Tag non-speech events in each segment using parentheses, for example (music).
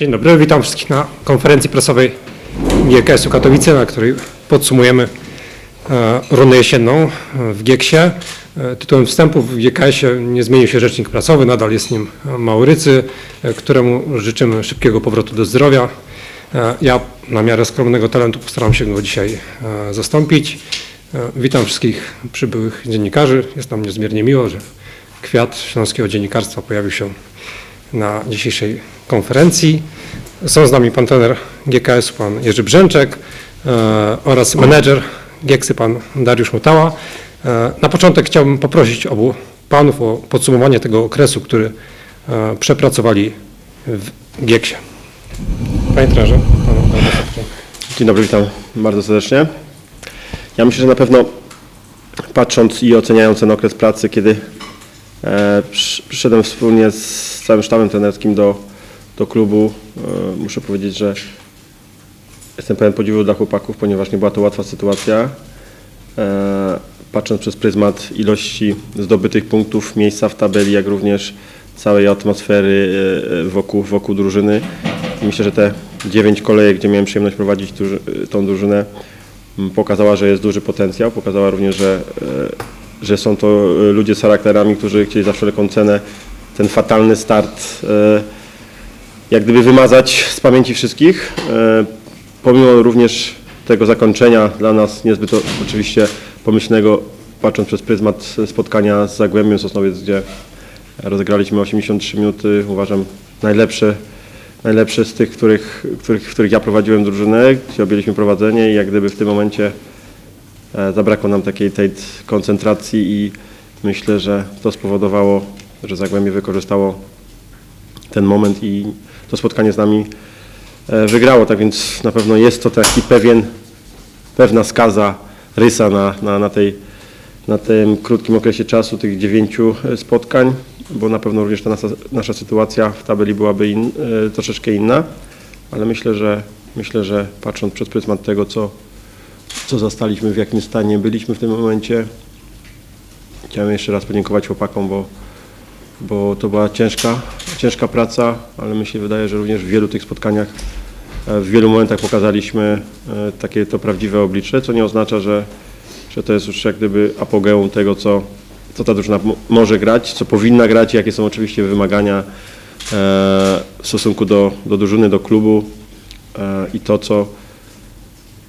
Dzień dobry, witam wszystkich na konferencji prasowej GKS-u Katowice, na której podsumujemy e, rundę jesienną e, w GIEKS-ie. E, Tytułem wstępu w GKS-ie nie zmienił się rzecznik prasowy, nadal jest nim Maurycy, któremu życzymy szybkiego powrotu do zdrowia. Ja na miarę skromnego talentu postaram się go dzisiaj zastąpić. Witam wszystkich przybyłych dziennikarzy. Jest nam niezmiernie miło, że kwiat śląskiego dziennikarstwa pojawił się na dzisiejszej konferencji. Są z nami pan trener GKS, pan Jerzy Brzęczek e, oraz menedżer GIEKSy, pan Dariusz Mutała. E, na początek chciałbym poprosić obu panów o podsumowanie tego okresu, który e, przepracowali w GIEKSie. Panie trenerze, panu serdecznie. Dzień dobry, witam bardzo serdecznie. Ja myślę, że na pewno patrząc i oceniając ten okres pracy, kiedy przy- przyszedłem wspólnie z całym sztabem trenerskim do, do klubu, e, muszę powiedzieć, że jestem pełen podziwu dla chłopaków, ponieważ nie była to łatwa sytuacja. E, patrząc przez pryzmat ilości zdobytych punktów, miejsca w tabeli, jak również całej atmosfery e, wokół, wokół drużyny. Myślę, że te dziewięć kolejek, gdzie miałem przyjemność prowadzić tą drużynę, pokazała, że jest duży potencjał. Pokazała również, że, że są to ludzie z charakterami, którzy chcieli za wszelką cenę ten fatalny start e, jak gdyby wymazać z pamięci wszystkich. E, Pomimo również tego zakończenia dla nas niezbyt oczywiście pomyślnego, patrząc przez pryzmat spotkania z Zagłębiem Sosnowiec, gdzie rozegraliśmy 83 minuty, uważam najlepsze, najlepsze z tych, których, których, w których ja prowadziłem drużynę, gdzie objęliśmy prowadzenie i jak gdyby w tym momencie e, zabrakło nam takiej tej koncentracji i myślę, że to spowodowało, że Zagłębie wykorzystało ten moment i to spotkanie z nami e, wygrało. Tak więc na pewno jest to taki pewien, pewna skaza, rysa na, na, na, tej, na tym krótkim okresie czasu, tych dziewięciu e, spotkań, bo na pewno również ta nasza, nasza sytuacja w tabeli byłaby in, e, troszeczkę inna, ale myślę, że myślę, że patrząc przez pryzmat tego, co, co zastaliśmy, w jakim stanie byliśmy w tym momencie, chciałem jeszcze raz podziękować chłopakom, bo bo to była ciężka, ciężka praca, ale mi się wydaje, że również w wielu tych spotkaniach, e, w wielu momentach pokazaliśmy e, takie to prawdziwe oblicze, co nie oznacza, że, że to jest już jak gdyby apogeum tego, co, co ta drużyna mo- może grać, co powinna grać, jakie są oczywiście wymagania e, w stosunku do, do drużyny, do klubu i to, co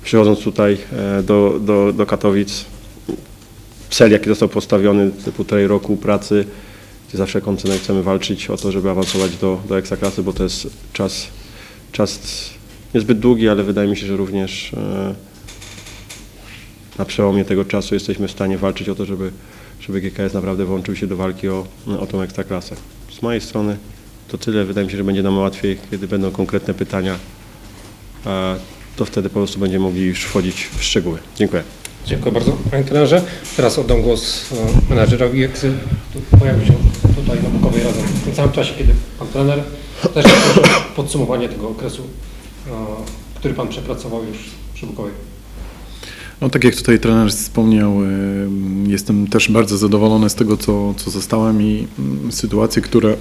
przychodząc tutaj do, do, do Katowic, cel, jaki został postawiony, te półtorej roku pracy, za wszelką cenę chcemy walczyć o to, żeby awansować do, do Ekstraklasy, bo to jest czas, czas niezbyt długi, ale wydaje mi się, że również e, na przełomie tego czasu jesteśmy w stanie walczyć o to, żeby, żeby GKS naprawdę włączył się do walki o, o tą Ekstraklasę. Z mojej strony to tyle. Wydaje mi się, że będzie nam łatwiej, kiedy będą konkretne pytania, to wtedy po prostu będziemy mogli już wchodzić w szczegóły. Dziękuję. Dziękuję bardzo, panie trenerze. Teraz oddam głos e, menedżerowi GIEKSy. Tu Pojawił się tutaj na bokowej razem w tym samym czasie, kiedy pan trener. Też podsumowanie tego okresu, e, który pan przepracował już przy Bukowej. No tak jak tutaj trener wspomniał, y, jestem też bardzo zadowolony z tego, co, co zostałem i mm, sytuacje, które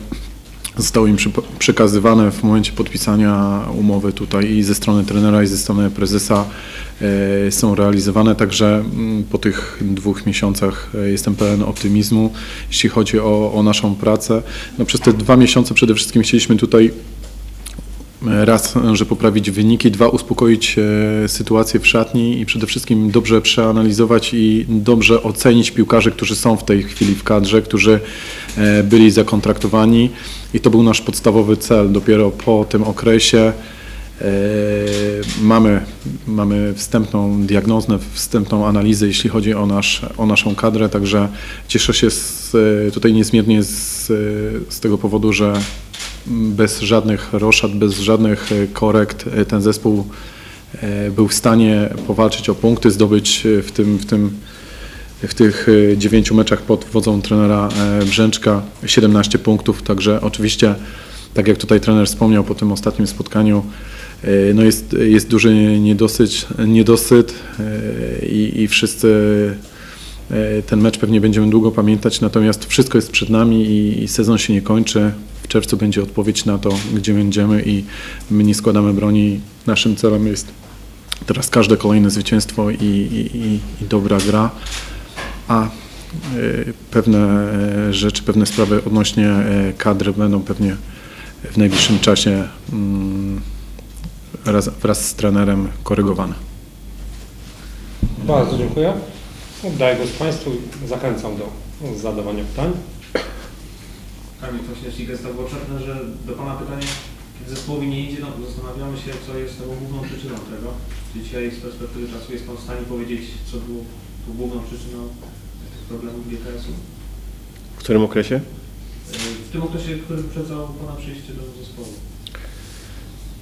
zostały im przekazywane w momencie podpisania umowy tutaj i ze strony trenera i ze strony prezesa y, są realizowane, także mm, po tych dwóch miesiącach y, jestem pełen optymizmu, jeśli chodzi o, o naszą pracę. No przez te dwa miesiące przede wszystkim chcieliśmy tutaj Raz, że poprawić wyniki, dwa, uspokoić e, sytuację w szatni i przede wszystkim dobrze przeanalizować i dobrze ocenić piłkarzy, którzy są w tej chwili w kadrze, którzy e, byli zakontraktowani i to był nasz podstawowy cel. Dopiero po tym okresie e, mamy, mamy wstępną diagnozę, wstępną analizę, jeśli chodzi o, nasz, o naszą kadrę, także cieszę się z, tutaj niezmiernie z, z tego powodu, że bez żadnych roszad, bez żadnych e, korekt e, ten zespół e, był w stanie powalczyć o punkty, zdobyć w tym, w tym w tych dziewięciu meczach pod wodzą trenera Brzęczka 17 punktów, także oczywiście tak jak tutaj trener wspomniał po tym ostatnim spotkaniu, no jest, jest duży niedosyt, niedosyt i, i wszyscy ten mecz pewnie będziemy długo pamiętać, natomiast wszystko jest przed nami i, i sezon się nie kończy. Czerwcu będzie odpowiedź na to, gdzie będziemy i my nie składamy broni. Naszym celem jest teraz każde kolejne zwycięstwo i, i, i, i dobra gra, a e, pewne e, rzeczy, pewne sprawy odnośnie e, kadry będą pewnie w najbliższym czasie mm, raz, wraz z trenerem korygowane. Bardzo dziękuję. Oddaję głos Państwu. Zachęcam do zadawania pytań. Kamil Kwaśniewski, Gesta Potrzebne, że do Pana pytanie, kiedy zespołowi nie idzie, no zastanawiamy się, co jest tego główną przyczyną tego. Czy dzisiaj z perspektywy czasu jest Pan w stanie powiedzieć, co było tu główną przyczyną tych problemów GKS-u? W którym okresie? W tym okresie, który wyprzedzał Pana przyjście do zespołu.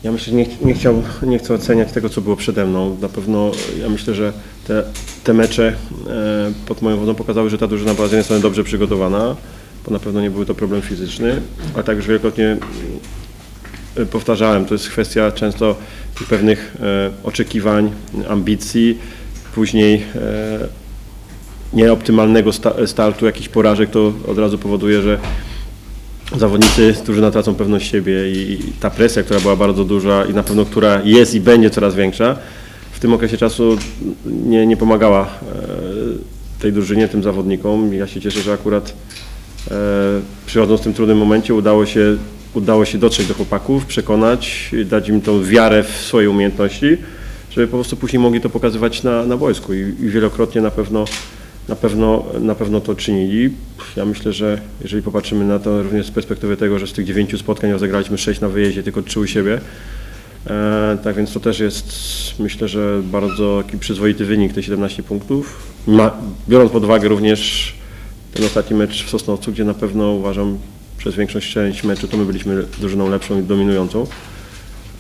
Ja myślę, że nie, nie, chciał, nie chcę oceniać tego, co było przede mną. Na pewno ja myślę, że te, te mecze e, pod moją wodą pokazały, że ta drużyna była z jednej strony dobrze przygotowana, bo na pewno nie był to problem fizyczny, ale tak już wielokrotnie e, powtarzałem, to jest kwestia często pewnych e, oczekiwań, ambicji, później e, nieoptymalnego sta, startu, jakichś porażek, to od razu powoduje, że zawodnicy, drużyna tracą pewność siebie i ta presja, która była bardzo duża i na pewno która jest i będzie coraz większa, w tym okresie czasu nie, nie pomagała tej drużynie, tym zawodnikom. Ja się cieszę, że akurat przychodząc w tym trudnym momencie udało się, udało się dotrzeć do chłopaków, przekonać, dać im tą wiarę w swoje umiejętności, żeby po prostu później mogli to pokazywać na, na i, i wielokrotnie na pewno na pewno, na pewno to czynili. Ja myślę, że jeżeli popatrzymy na to również z perspektywy tego, że z tych dziewięciu spotkań rozegraliśmy sześć na wyjeździe, tylko trzy u siebie, e, tak więc to też jest myślę, że bardzo taki przyzwoity wynik, te 17 punktów. Ma, biorąc pod uwagę również ten ostatni mecz w Sosnowcu, gdzie na pewno uważam przez większość część meczu to my byliśmy drużyną lepszą i dominującą.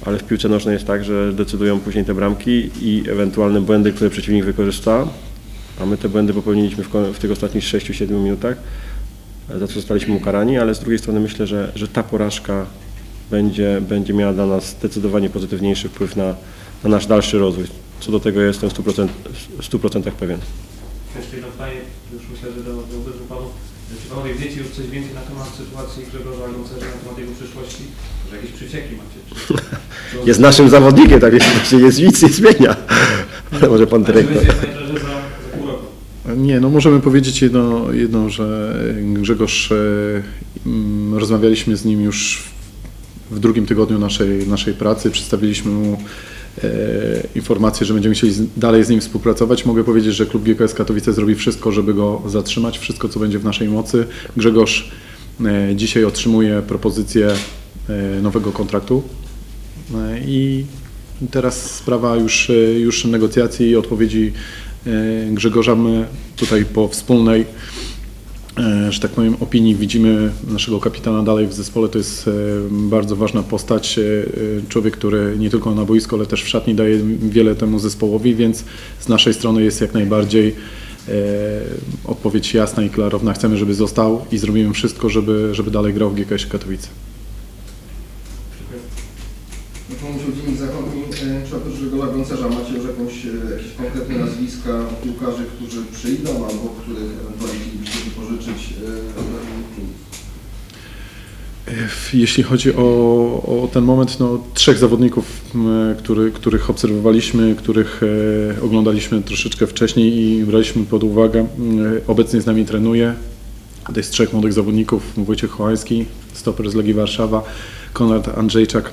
Ale w piłce nożnej jest tak, że decydują później te bramki i ewentualne błędy, które przeciwnik wykorzysta, a my te błędy popełniliśmy w, w tych ostatnich 6-7 minutach, za co zostaliśmy ukarani, ale z drugiej strony myślę, że, że ta porażka będzie, będzie miała dla nas zdecydowanie pozytywniejszy wpływ na, na nasz dalszy rozwój. Co do tego jestem w 100%, w 100% pewien. Jeszcze jedno pytanie, już myślę, że do, do uderzył Panu. Czy Panowie wiecie już coś więcej na temat sytuacji Grzegorza Goncerza, na temat jego przyszłości? Że jakieś przecieki macie? Czy, czy (laughs) Jest naszym zawodnikiem, tak więc się jest nic nie zmienia. Ale może pan dyrektor. Nie, no możemy powiedzieć jedno, jedno że Grzegorz, e, mm, rozmawialiśmy z nim już w drugim tygodniu naszej, naszej pracy, przedstawiliśmy mu informację, że będziemy chcieli dalej z nim współpracować. Mogę powiedzieć, że klub GKS Katowice zrobi wszystko, żeby go zatrzymać, wszystko co będzie w naszej mocy. Grzegorz e, dzisiaj otrzymuje propozycję e, nowego kontraktu e, i teraz sprawa już, e, już negocjacji i odpowiedzi e, Grzegorza. My tutaj po wspólnej, e, że tak powiem, opinii widzimy naszego kapitana dalej w zespole. To jest e, bardzo ważna postać, e, e, człowiek, który nie tylko na boisku, ale też w szatni daje wiele temu zespołowi, więc z naszej strony jest jak najbardziej e, odpowiedź jasna i klarowna. Chcemy, żeby został i zrobimy wszystko, żeby, żeby dalej grał w GKS Katowice. E, Grzegorza Goncerza macie już jakąś, e, jakieś konkretne nazwiska piłkarzy, którzy przyjdą albo których e? Jeśli chodzi o, o ten moment, no, trzech zawodników, który, których obserwowaliśmy, których e, oglądaliśmy troszeczkę wcześniej i braliśmy pod uwagę, m, obecnie z nami trenuje. To jest trzech młodych zawodników, Wojciech Chołański, stoper z Legii Warszawa, Konrad Andrzejczak,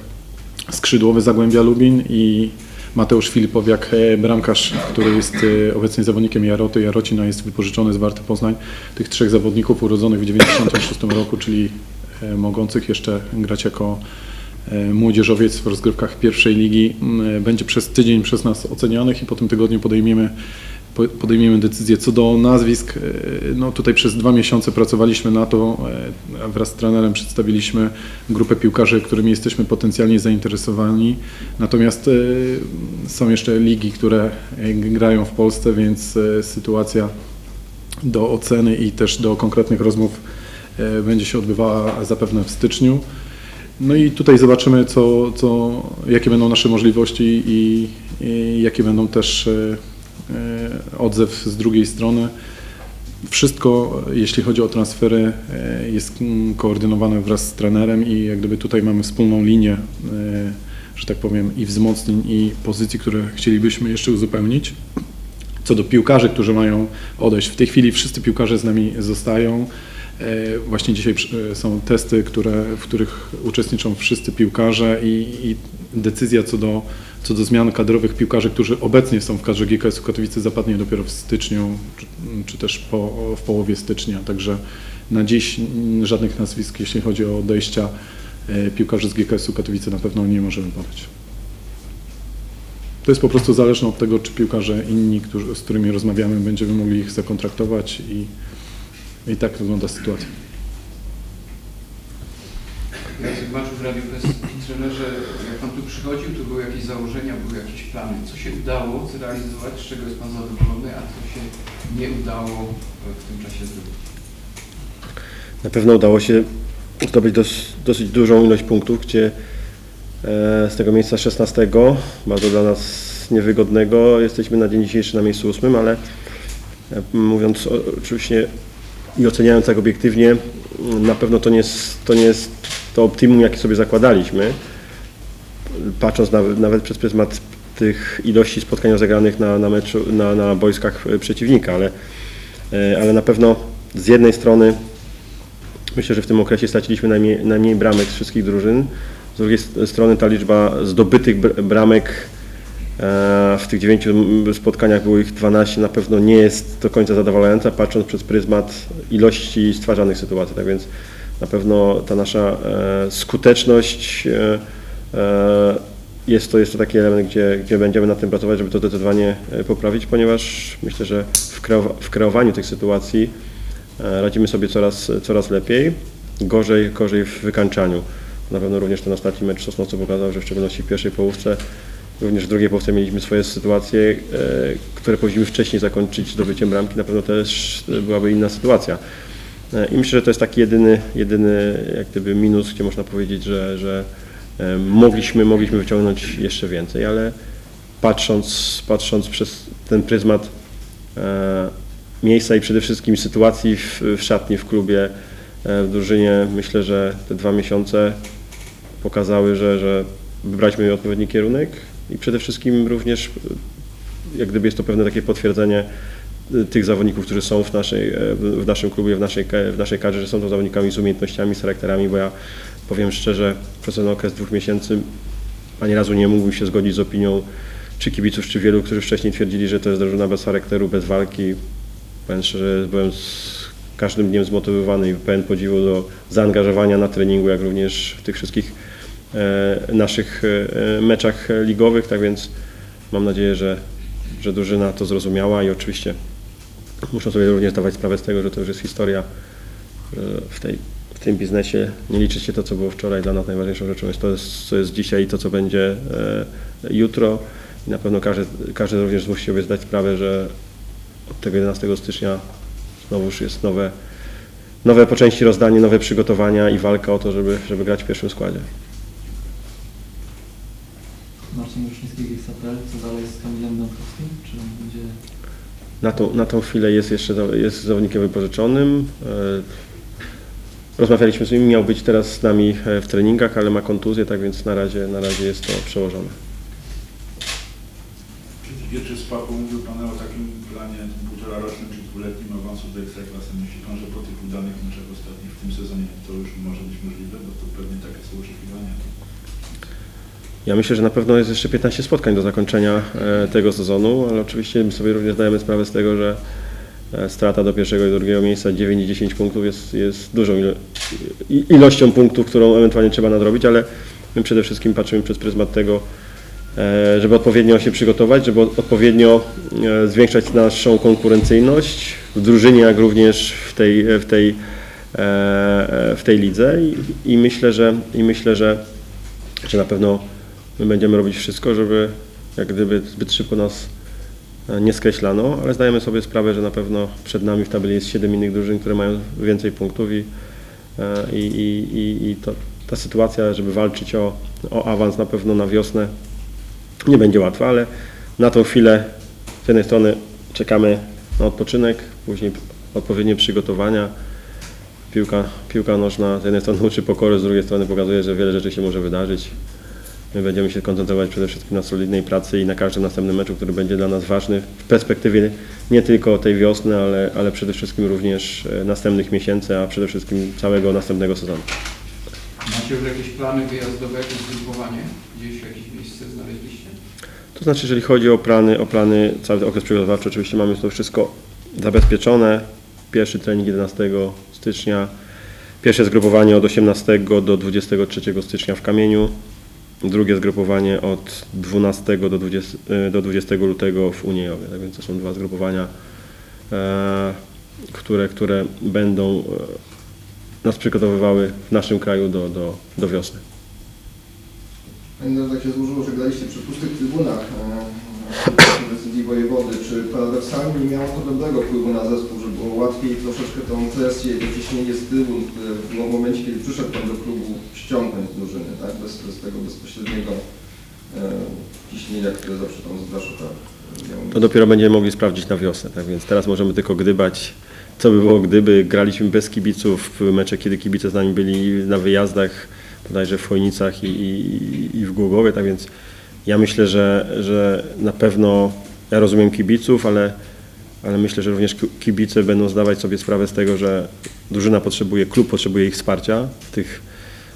skrzydłowy Zagłębia Lubin i Mateusz Filipowiak, e, bramkarz, który jest e, obecnie zawodnikiem Jaroty. Jarocina jest wypożyczony z Warty Poznań. Tych trzech zawodników urodzonych w 1996 roku, czyli e, mogących jeszcze grać jako młodzieżowiec w rozgrywkach pierwszej ligi, będzie przez tydzień przez nas ocenianych i po tym tygodniu podejmiemy, po- podejmiemy decyzję co do nazwisk. E, No tutaj przez dwa miesiące pracowaliśmy na to, e, wraz z trenerem przedstawiliśmy grupę piłkarzy, którymi jesteśmy potencjalnie zainteresowani. Natomiast e, są jeszcze ligi, które grają w Polsce, więc sytuacja do oceny i też do konkretnych rozmów będzie się odbywała zapewne w styczniu. No i tutaj zobaczymy, co, co, jakie będą nasze możliwości i, i jakie będą też odzew z drugiej strony. Wszystko, jeśli chodzi o transfery, e, jest mm, koordynowane wraz z trenerem i jak gdyby tutaj mamy wspólną linię, e, że tak powiem, i wzmocnień, i pozycji, które chcielibyśmy jeszcze uzupełnić. Co do piłkarzy, którzy mają odejść, w tej chwili wszyscy piłkarze z nami zostają. E, Właśnie dzisiaj e, są testy, które, w których uczestniczą wszyscy piłkarze i, i decyzja co do, co do zmian kadrowych piłkarzy, którzy obecnie są w kadrze GKS-u Katowice zapadnie dopiero w styczniu, czy, czy też po, w połowie stycznia. Także na dziś żadnych nazwisk, jeśli chodzi o odejścia e, piłkarzy z GKS-u Katowice na pewno nie możemy podać. To jest po prostu zależne od tego, czy piłkarze inni, którzy, z którymi rozmawiamy, będziemy mogli ich zakontraktować i, i tak wygląda sytuacja. Jacek Maczów, Radio Press. Trenerze, jak Pan tu przychodził, to były jakieś założenia, były jakieś plany. Co się udało zrealizować, z czego jest Pan zadowolony, a co się nie udało w tym czasie zrobić? Na pewno udało się zdobyć dos, dosyć dużą ilość punktów, gdzie e, z tego miejsca 16, bardzo dla nas niewygodnego, jesteśmy na dzień dzisiejszy na miejscu ósmym, ale e, mówiąc oczywiście i oceniając tak obiektywnie, na pewno to nie jest to, nie jest to optimum, jakie sobie zakładaliśmy. Patrząc nawet, nawet przez pryzmat tych ilości spotkań rozegranych na, na, meczu, na, na boiskach e, przeciwnika, ale, e, ale na pewno z jednej strony Myślę, że w tym okresie straciliśmy najmniej, najmniej bramek z wszystkich drużyn. Z drugiej strony ta liczba zdobytych br- bramek e, w tych dziewięciu spotkaniach było ich 12, na pewno nie jest do końca zadowalająca, patrząc przez pryzmat ilości stwarzanych sytuacji. Tak więc na pewno ta nasza e, skuteczność e, e, jest to, jest to taki element, gdzie, gdzie będziemy nad tym pracować, żeby to zdecydowanie poprawić, ponieważ myślę, że w, kreowa- w kreowaniu tych sytuacji Radzimy sobie coraz, coraz lepiej, gorzej, gorzej w wykańczaniu. Na pewno również ten ostatni mecz Sosnowcu pokazał, że w szczególności w pierwszej połówce, również w drugiej połówce mieliśmy swoje sytuacje, które powinniśmy wcześniej zakończyć zdobyciem bramki. Na pewno też byłaby inna sytuacja. E, I myślę, że to jest taki jedyny, jedyny jak gdyby minus, gdzie można powiedzieć, że, że e, mogliśmy, mogliśmy wyciągnąć jeszcze więcej, ale patrząc, patrząc przez ten pryzmat e, miejsca i przede wszystkim sytuacji w, w szatni, w klubie, w drużynie. Myślę, że te dwa miesiące pokazały, że, że wybraliśmy odpowiedni kierunek i przede wszystkim również jak gdyby jest to pewne takie potwierdzenie tych zawodników, którzy są w, naszej, e, w naszym klubie, w naszej, w naszej kadrze, że są to zawodnikami z umiejętnościami, z charakterami, bo ja powiem szczerze, przez ten okres dwóch miesięcy ani razu nie mógłbym się zgodzić z opinią czy kibiców, czy wielu, którzy wcześniej twierdzili, że to jest drużyna bez charakteru, bez walki. Powiem szczerze, byłem z każdym dniem zmotywowany i pełen podziwu do zaangażowania na treningu, jak również w tych wszystkich e, naszych e, meczach ligowych, tak więc mam nadzieję, że, że drużyna to zrozumiała i oczywiście muszę sobie również zdawać sprawę z tego, że to już jest historia że w, tej, w tym biznesie. Nie liczy się to, co było wczoraj. Dla nas najważniejszą rzeczą jest to, co jest dzisiaj i to, co będzie e, jutro. I na pewno każdy, każdy również musi sobie zdać sprawę, że od tego 11 stycznia znowuż jest nowe, nowe po części rozdanie, nowe przygotowania i walka o to, żeby, żeby grać w pierwszym składzie. Marcin Rusznicki, GXAPL, co dalej z Kamilem? Na tą, na tą chwilę jest jeszcze jest zawodnikiem wypożyczonym. E, Rozmawialiśmy z nim, miał być teraz z nami e, w treningach, ale ma kontuzję, tak więc na razie, na razie jest to przełożone. Czy wieczy Spaku mówił Pan o takim planie półtora rocznym czy dwuletnim awansu do Ekstraklasy? Myśli Pan, że po tych udanych meczach ostatnich w tym sezonie to już może być możliwe? Bo to pewnie takie są oczekiwania. Ja myślę, że na pewno jest jeszcze 15 spotkań do zakończenia e, tego sezonu, ale oczywiście my sobie również zdajemy sprawę z tego, że e, strata do pierwszego i drugiego miejsca 9 i 10 punktów jest, jest dużą ilo ilością punktów, którą ewentualnie trzeba nadrobić, ale my przede wszystkim patrzymy przez pryzmat tego, e, żeby odpowiednio się przygotować, żeby od- odpowiednio zwiększać naszą konkurencyjność w drużynie, jak również w tej, w tej, w tej lidze. I, i myślę, że, i myślę, że, że na pewno My będziemy robić wszystko, żeby jak gdyby zbyt szybko nas e, nie skreślano, ale zdajemy sobie sprawę, że na pewno przed nami w tabeli jest 7 innych drużyn, które mają więcej punktów i, e, i, i, i, i to, ta sytuacja, żeby walczyć o, o awans na pewno na wiosnę nie będzie łatwa, ale na tą chwilę z jednej strony czekamy na odpoczynek, później odpowiednie przygotowania. Piłka, piłka nożna z jednej strony uczy pokory, z drugiej strony pokazuje, że wiele rzeczy się może wydarzyć. My będziemy się koncentrować przede wszystkim na solidnej pracy i na każdym następnym meczu, który będzie dla nas ważny w perspektywie nie tylko tej wiosny, ale, ale przede wszystkim również e, następnych miesięcy, a przede wszystkim całego następnego sezonu. Macie już jakieś plany wyjazdowe, jakieś zgrupowanie? Gdzieś jakieś miejsce znaleźliście? To znaczy, jeżeli chodzi o plany, o plany, cały okres przygotowawczy, oczywiście mamy to wszystko zabezpieczone. Pierwszy trening 11 stycznia, pierwsze zgrupowanie od 18 do 23 stycznia w Kamieniu, drugie zgrupowanie od 12 do 20, e, do 20 lutego w Uniejowie. Tak więc to są dwa zgrupowania, e, które, które będą e, nas przygotowywały w naszym kraju do, do, do wiosny. Drodze, tak się złożyło, że graliście przy pustych trybunach wojewody. Czy paradoksalnie nie miało to dobrego wpływu na zespół, że było łatwiej troszeczkę tą presję i to ciśnienie z które było w momencie, kiedy przyszedł Pan do klubu, ściągnąć z drużyny, tak? Bez, bez tego bezpośredniego e, ciśnienia, które zawsze tam z Braszowa miało To dopiero będziemy mogli sprawdzić na wiosnę, tak więc teraz możemy tylko gdybać, co by było gdyby graliśmy bez kibiców w mecze, kiedy kibice z nami byli na wyjazdach, bodajże w Chojnicach i, i, i w Głogowie, tak więc ja myślę, że, że na pewno ja rozumiem kibiców, ale, ale myślę, że również ki- kibice będą zdawać sobie sprawę z tego, że drużyna potrzebuje, klub potrzebuje ich wsparcia tych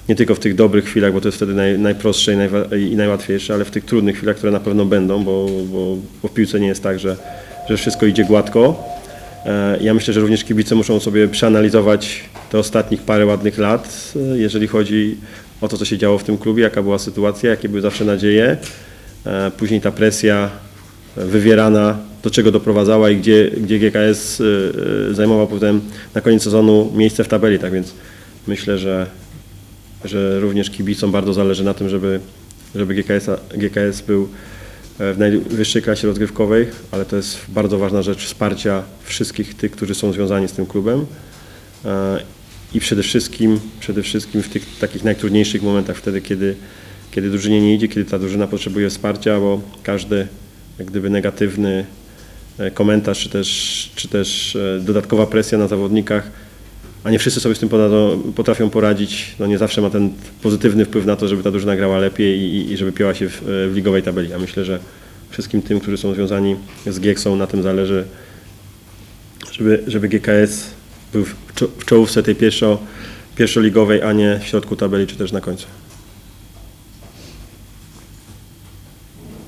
nie tylko w tych dobrych chwilach, bo to jest wtedy naj, najprostsze i, i najłatwiejsze, ale w tych trudnych chwilach, które na pewno będą, bo, bo, bo w piłce nie jest tak, że, że wszystko idzie gładko. E, Ja myślę, że również kibice muszą sobie przeanalizować te ostatnich parę ładnych lat, e, jeżeli chodzi o to, co się działo w tym klubie, jaka była sytuacja, jakie były zawsze nadzieje. E, Później ta presja wywierana, do czego doprowadzała i gdzie, gdzie GKS e, e, zajmował potem na koniec sezonu miejsce w tabeli. Tak więc myślę, że że również kibicom bardzo zależy na tym, żeby, żeby GKS, GKS był e, w najwyższej klasie rozgrywkowej, ale to jest bardzo ważna rzecz wsparcia wszystkich tych, którzy są związani z tym klubem E, i przede wszystkim, przede wszystkim w tych takich najtrudniejszych momentach, wtedy kiedy, kiedy drużynie nie idzie, kiedy ta drużyna potrzebuje wsparcia, bo każdy jak gdyby negatywny e, komentarz, czy też, czy też e, dodatkowa presja na zawodnikach a nie wszyscy sobie z tym potrafią poradzić. No nie zawsze ma ten pozytywny wpływ na to, żeby ta drużyna grała lepiej i, i żeby pięła się w, w ligowej tabeli. Ja myślę, że wszystkim tym, którzy są związani z GIEKS-ą, na tym zależy, żeby, żeby GKS był w czołówce tej pierwszo, pierwszoligowej, a nie w środku tabeli, czy też na końcu.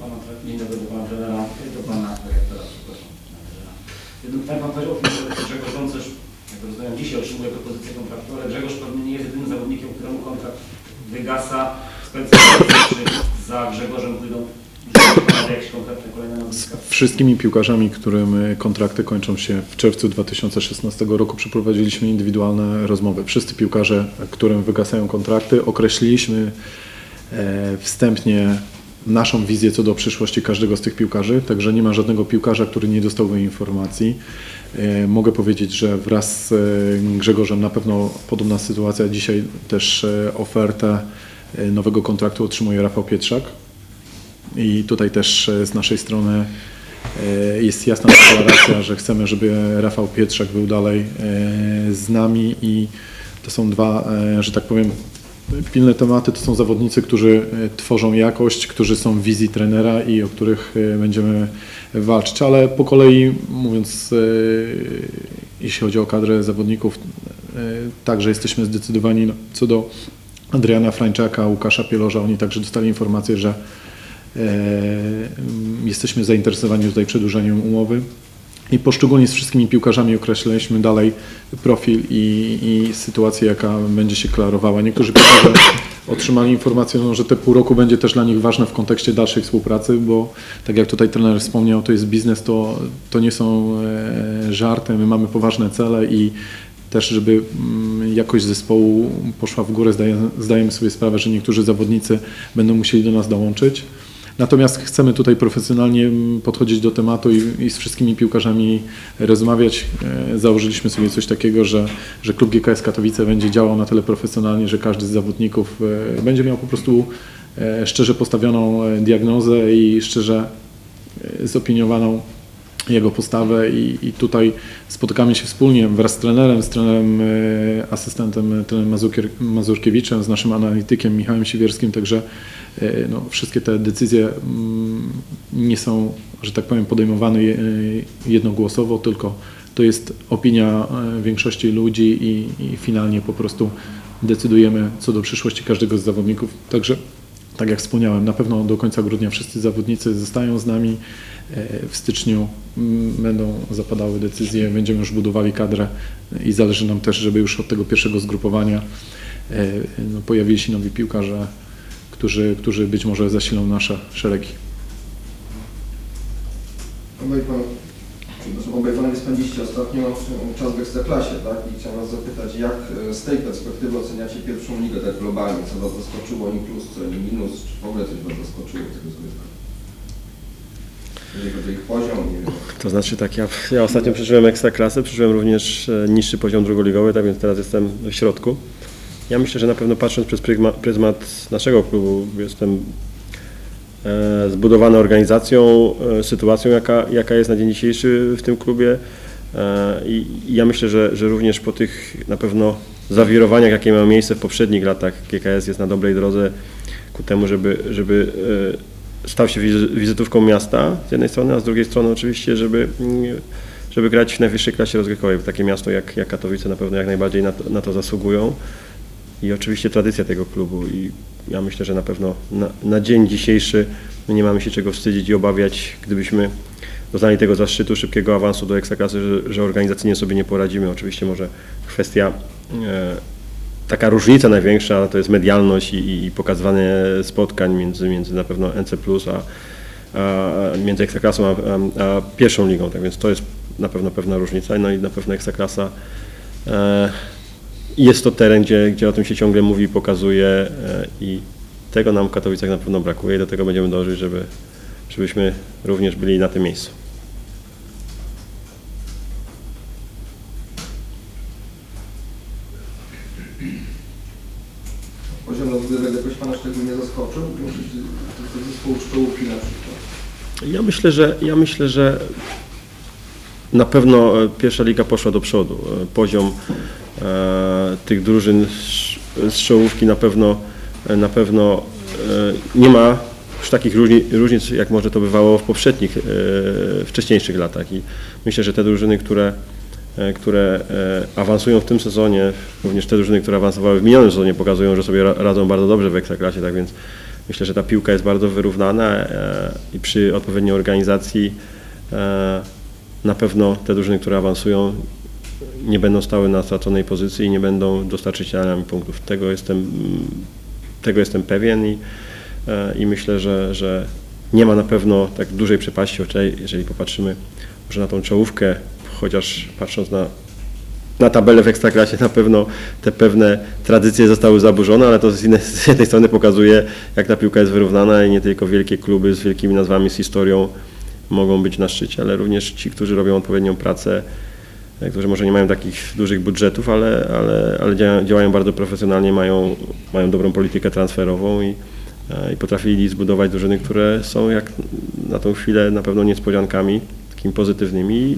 Pana, dzień dobry do pana trenera, do pana dyrektora, przepraszam. Jednym tak pan powiedział o tym, że Grzegorz Zącerz, jak rozumiem, dzisiaj otrzymuje propozycję kontraktu, ale Grzegorz pewnie nie jest jedynym zawodnikiem, któremu kontrakt wygasa. Specjalnie, czy Grzegorzem pójdą jakieś kolejne nazwiska? Wszystkimi piłkarzami, którym y, kontrakty kończą się w czerwcu 2016 roku, przeprowadziliśmy indywidualne rozmowy. Wszyscy piłkarze, którym wygasają kontrakty, określiliśmy e, wstępnie naszą wizję co do przyszłości każdego z tych piłkarzy, także nie ma żadnego piłkarza, który nie dostałby informacji. E, Mogę powiedzieć, że wraz z e, Grzegorzem na pewno podobna sytuacja. Dzisiaj też e, ofertę e, nowego kontraktu otrzymuje Rafał Pietrzak. I tutaj też e, z naszej strony e, jest jasna deklaracja, że chcemy, żeby Rafał Pietrzak był dalej e, z nami i to są dwa, e, że tak powiem, pilne tematy. To są zawodnicy, którzy e, tworzą jakość, którzy są w wizji trenera i o których e, będziemy walczyć. Ale po kolei mówiąc, e, jeśli chodzi o kadrę zawodników, e, także jesteśmy zdecydowani co do Adriana Frańczaka, Łukasza Pielorza. Oni także dostali informację, że E, Jesteśmy zainteresowani tutaj przedłużeniem umowy i poszczególnie z wszystkimi piłkarzami określiliśmy dalej profil i, i sytuację, jaka będzie się klarowała. Niektórzy piłkarze otrzymali informację, no, że te pół roku będzie też dla nich ważne w kontekście dalszej współpracy, bo tak jak tutaj trener wspomniał, to jest biznes, to, to nie są e, żarty, my mamy poważne cele i też, żeby mm, jakość zespołu poszła w górę, zdaje, zdajemy sobie sprawę, że niektórzy zawodnicy będą musieli do nas dołączyć. Natomiast chcemy tutaj profesjonalnie mm, podchodzić do tematu i, i z wszystkimi piłkarzami rozmawiać. E, Założyliśmy sobie coś takiego, że, że klub GKS Katowice będzie działał na tyle profesjonalnie, że każdy z zawodników e, będzie miał po prostu e, szczerze postawioną diagnozę i szczerze zopiniowaną jego postawę i, i tutaj spotykamy się wspólnie wraz z trenerem, z trenerem, e, asystentem, e, trenerem Mazurkier, Mazurkiewiczem, z naszym analitykiem Michałem Siwierskim, także e, no, wszystkie te decyzje mm, nie są, że tak powiem, podejmowane je- jednogłosowo, tylko to jest opinia większości ludzi i, i finalnie po prostu decydujemy co do przyszłości każdego z zawodników. Także tak jak wspomniałem, na pewno do końca grudnia wszyscy zawodnicy zostają z nami. E, W styczniu mm, będą zapadały decyzje, będziemy już budowali kadrę i zależy nam też, żeby już od tego pierwszego zgrupowania e, no, pojawili się nowi piłkarze, którzy, którzy być może zasilą nasze szeregi. Przepraszam, obaj panowie spędziliście ostatnio czas w Ekstraklasie, tak? I chciałem was zapytać, jak e, z tej perspektywy oceniacie pierwszą ligę tak globalnie? Co was zaskoczyło, nie plus, co minus? Czy w ogóle coś was zaskoczyło z tego zgrywa? Jeżeli chodzi o ich poziom, nie wiem. To znaczy tak, ja, ja ostatnio przeżyłem ekstraklasę, przeżyłem również e, niższy poziom drugoligowy, tak więc teraz jestem w środku. Ja myślę, że na pewno patrząc przez pryzma, pryzmat naszego klubu, jestem e, zbudowany organizacją, e, sytuacją, jaka, jaka jest na dzień dzisiejszy w tym klubie. E, I ja myślę, że, że również po tych na pewno zawirowaniach, jakie miały miejsce w poprzednich latach, GKS jest na dobrej drodze ku temu, żeby, żeby stał się wizy- wizytówką miasta z jednej strony, a z drugiej strony oczywiście, żeby, żeby grać w najwyższej klasie rozgrywkowej. Takie miasto jak, jak Katowice na pewno jak najbardziej na to, na to zasługują. I oczywiście tradycja tego klubu i ja myślę, że na pewno na, na dzień dzisiejszy nie mamy się czego wstydzić i obawiać, gdybyśmy doznali tego zaszczytu szybkiego awansu do Ekstraklasy, że, że organizacyjnie sobie nie poradzimy. Oczywiście może kwestia e, taka różnica największa to jest medialność i, i pokazywanie spotkań między, między na pewno NC a, a między Ekstraklasą a, a, a pierwszą ligą, tak więc to jest na pewno pewna różnica, no i na pewno Ekstraklasa e, jest to teren, gdzie, gdzie o tym się ciągle mówi, pokazuje e, i tego nam w Katowicach na pewno brakuje i do tego będziemy dążyć, żeby, żebyśmy również byli na tym miejscu. Poziom rozgrywek jakoś pana szczególnie zaskoczył? To- zespołu czołówki na przykład. Ja myślę, że ja myślę, że na pewno e, pierwsza liga poszła do przodu. E, Poziom e, tych drużyn z, czołówki na pewno e, na pewno e, nie ma już takich różni, różnic, jak może to bywało w poprzednich, e, wcześniejszych latach. I myślę, że te drużyny, które, które awansują w tym sezonie, również te drużyny, które awansowały w minionym sezonie, pokazują, że sobie ra- radzą bardzo dobrze w Ekstraklasie, tak więc myślę, że ta piłka jest bardzo wyrównana i przy odpowiedniej organizacji na pewno te drużyny, które awansują, nie będą stały na straconej pozycji i nie będą dostarczycielami punktów. Tego jestem, tego jestem pewien i, e, i myślę, że, że nie ma na pewno tak dużej przepaści jeżeli popatrzymy może na tą czołówkę, chociaż patrząc na, na tabelę w Ekstraklasie na pewno te pewne tradycje zostały zaburzone, ale to z, innej, z jednej strony pokazuje, jak ta piłka jest wyrównana i nie tylko wielkie kluby z wielkimi nazwami, z historią mogą być na szczycie, ale również ci, którzy robią odpowiednią pracę, którzy może nie mają takich dużych budżetów, ale, ale, ale działają, bardzo profesjonalnie, mają, mają dobrą politykę transferową i, e, i potrafili zbudować drużyny, które są jak na tą chwilę na pewno niespodziankami, takimi pozytywnymi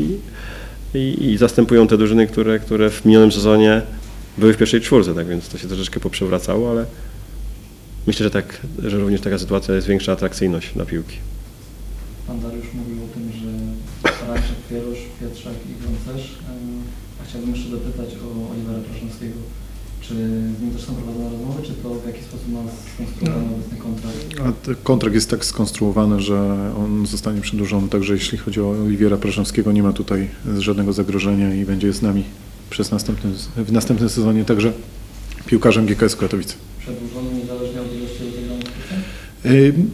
i, i, zastępują te drużyny, które, które w minionym sezonie były w pierwszej czwórce, tak więc to się troszeczkę poprzewracało, ale myślę, że tak, że również taka sytuacja jest większa atrakcyjność dla piłki. Pan Dariusz mówił Parańczak, Pierusz, Pietrzak i Gącerz. A chciałbym jeszcze dopytać o Oliwera Praszowskiego. Czy z nim też są prowadzone rozmowy, czy to w jaki sposób ma skonstruowany obecny kontrakt? A kontrakt jest tak skonstruowany, że on zostanie przedłużony, także jeśli chodzi o Oliwiera Praszewskiego, nie ma tutaj żadnego zagrożenia i będzie z nami przez następny, w następnym sezonie także piłkarzem GKS Katowice. Przedłużony niezależnie od ilości rozegranych spotkań? Y,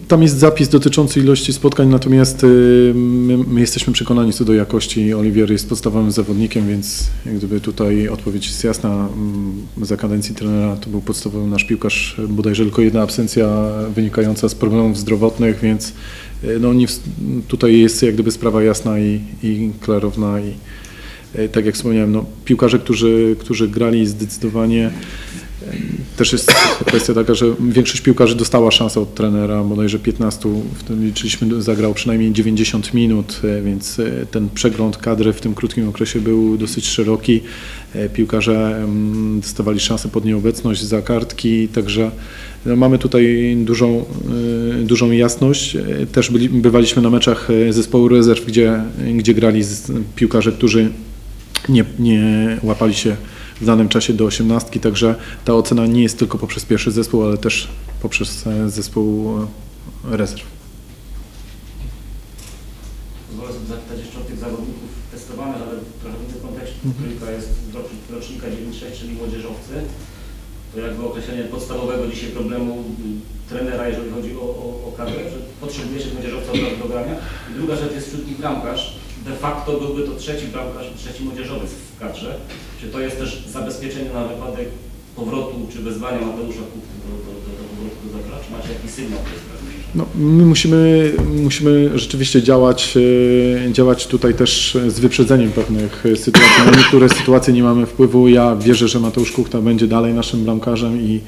Tam jest zapis dotyczący ilości spotkań, natomiast y, my, my jesteśmy przekonani co do jakości. Oliwier jest podstawowym zawodnikiem, więc jak gdyby tutaj odpowiedź jest jasna. Mm, Za kadencji trenera to był podstawowy nasz piłkarz, bodajże tylko jedna absencja wynikająca z problemów zdrowotnych, więc y, no, nie, tutaj jest jak gdyby sprawa jasna i, i klarowna i y, tak jak wspomniałem, no, piłkarze, którzy, którzy grali zdecydowanie y, też jest kwestia taka, że większość piłkarzy dostała szansę od trenera, bodajże 15, w tym liczyliśmy, zagrał przynajmniej 90 minut, e, więc e, ten przegląd kadry w tym krótkim okresie był dosyć szeroki. E, Piłkarze mm, dostawali szansę pod nieobecność za kartki, także no, mamy tutaj dużą, dużą jasność. Też byli, bywaliśmy na meczach zespołu rezerw, gdzie, gdzie grali piłkarze, którzy nie, nie łapali się w danym czasie do osiemnastki, także ta ocena nie jest tylko poprzez pierwszy zespół, ale też poprzez e, zespół e, rezerw. Pozwolę sobie zapytać jeszcze o tych zawodników testowanych, ale trochę w innym kontekście. Trójka jest rocznika 96, czyli młodzieżowcy. To jakby określenie podstawowego dzisiaj problemu trenera, jeżeli chodzi o, o, o kadrę, że potrzebuje się młodzieżowca w programie. I druga rzecz jest wśród nich bramkarz. De facto byłby to trzeci bramkarz, trzeci młodzieżowiec w kadrze. Czy to jest też zabezpieczenie na wypadek powrotu czy wezwania Mateusza Kupki do, do, do, do powrotu do zagrania? Czy macie jakiś sygnał w tej sprawie? No, my musimy, musimy rzeczywiście działać, e, działać tutaj też z wyprzedzeniem pewnych sytuacji. Na niektóre sytuacje nie mamy wpływu. Ja wierzę, że Mateusz Kuchta będzie dalej naszym bramkarzem i,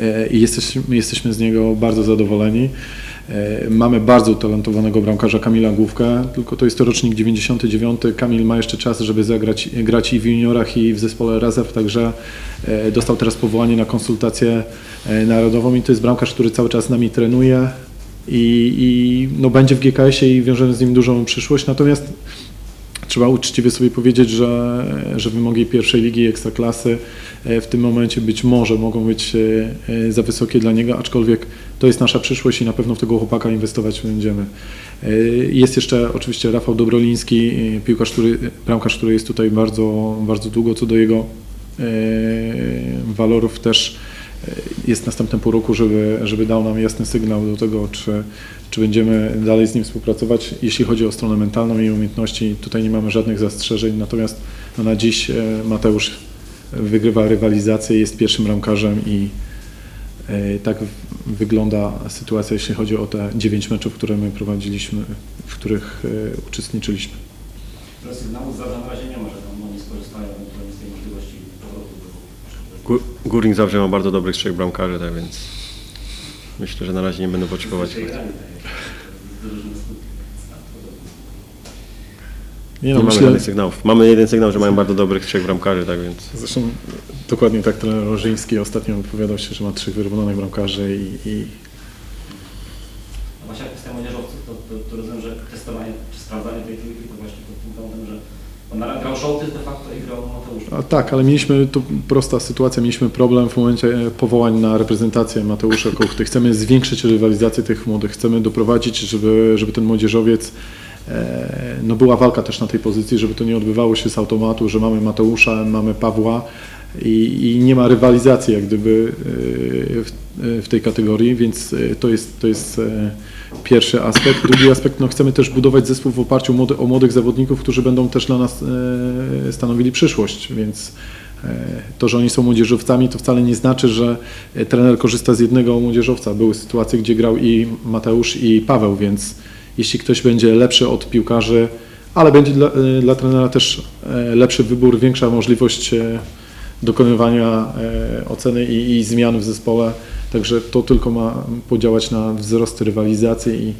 e, i jesteśmy, jesteśmy z niego bardzo zadowoleni. E, Mamy bardzo utalentowanego bramkarza Kamila Główkę, tylko to jest to rocznik 99. Kamil ma jeszcze czas, żeby zagrać grać i w juniorach, i w zespole rezerw, także e, dostał teraz powołanie na konsultację e, narodową i to jest bramkarz, który cały czas z nami trenuje i, i no, będzie w GKS-ie i wiążemy z nim dużą przyszłość. Natomiast trzeba uczciwie sobie powiedzieć, że, że wymogi pierwszej ligi i ekstraklasy e, w tym momencie być może mogą być e, e, za wysokie dla niego, aczkolwiek to jest nasza przyszłość i na pewno w tego chłopaka inwestować będziemy. Jest jeszcze oczywiście Rafał Dobroliński, piłkarz, który, bramkarz, który jest tutaj bardzo, bardzo długo, co do jego walorów też jest następne pół roku, żeby, żeby dał nam jasny sygnał do tego, czy, czy będziemy dalej z nim współpracować. Jeśli chodzi o stronę mentalną i umiejętności, tutaj nie mamy żadnych zastrzeżeń, natomiast no, na dziś e, Mateusz wygrywa rywalizację, jest pierwszym bramkarzem i e, tak w- wygląda sytuacja, jeśli chodzi o te dziewięć meczów, które my prowadziliśmy, w których e, uczestniczyliśmy. Sygnału z na razie nie ma, że tam oni skorzystają ewentualnie z tej możliwości powrotu do Gó- Górnik zawsze ma bardzo dobrych trzech bramkarzy, tak więc myślę, że na razie nie będą potrzebować. Nie Nie no, mamy myślę, żadnych sygnałów. Mamy jeden sygnał, że mają bardzo dobrych trzech bramkarzy, tak więc Zresztą dokładnie tak trener Rożyński ostatnio wypowiadał się, że ma trzech wyrównionych bramkarzy i, i A właśnie jak kwestia młodzieżowców, to, to, to rozumiem, że testowanie czy sprawdzanie tej trójki to właśnie pod tym kątem, że Szołtys de facto i grał Mateusz. A tak, ale mieliśmy, to prosta sytuacja, mieliśmy problem w momencie powołań na reprezentację Mateusza Kuchty. Chcemy zwiększyć rywalizację tych młodych, chcemy doprowadzić, żeby, żeby ten młodzieżowiec, e, no była walka też na tej pozycji, żeby to nie odbywało się z automatu, że mamy Mateusza, mamy Pawła i, i nie ma rywalizacji jak gdyby e, w, w tej kategorii, więc e, to jest, to jest e, pierwszy aspekt. Drugi aspekt, no chcemy też budować zespół w oparciu młody- o młodych zawodników, którzy będą też dla nas e, stanowili przyszłość, więc e, to, że oni są młodzieżowcami, to wcale nie znaczy, że e, trener korzysta z jednego młodzieżowca. Były sytuacje, gdzie grał i Mateusz, i Paweł, więc jeśli ktoś będzie lepszy od piłkarzy, ale będzie dla, e, dla trenera też e, lepszy wybór, większa możliwość dokonywania e, oceny i, i zmian w zespole, także to tylko ma podziałać na wzrost rywalizacji i e,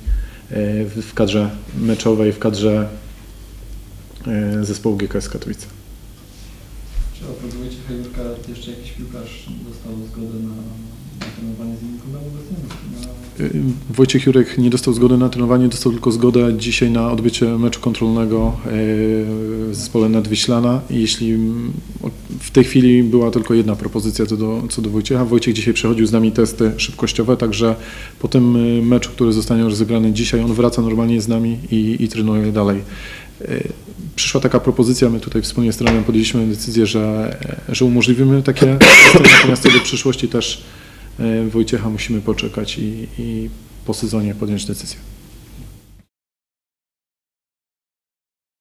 w, kadrze meczowej, w kadrze e, zespołu GKS Katowice. Czy oprócz Wojciecha Jurka jeszcze jakiś piłkarz dostał zgodę na, na trenowanie z innym klubem obecnie? Na, Wojciech Jurek nie dostał zgody na trenowanie, dostał tylko zgodę dzisiaj na odbycie meczu kontrolnego y, w zespole Nadwiślana. Jeśli mm, w tej chwili była tylko jedna propozycja co do, co do Wojciecha. Wojciech dzisiaj przechodził z nami testy szybkościowe, także po tym y, meczu, który zostanie rozegrany dzisiaj, on wraca normalnie z nami i, i trenuje dalej. Y, Przyszła taka propozycja, my tutaj wspólnie z trenerem podjęliśmy decyzję, że, że umożliwimy takie testy, natomiast do przyszłości też Wojciecha musimy poczekać i, i po sezonie podjąć decyzję.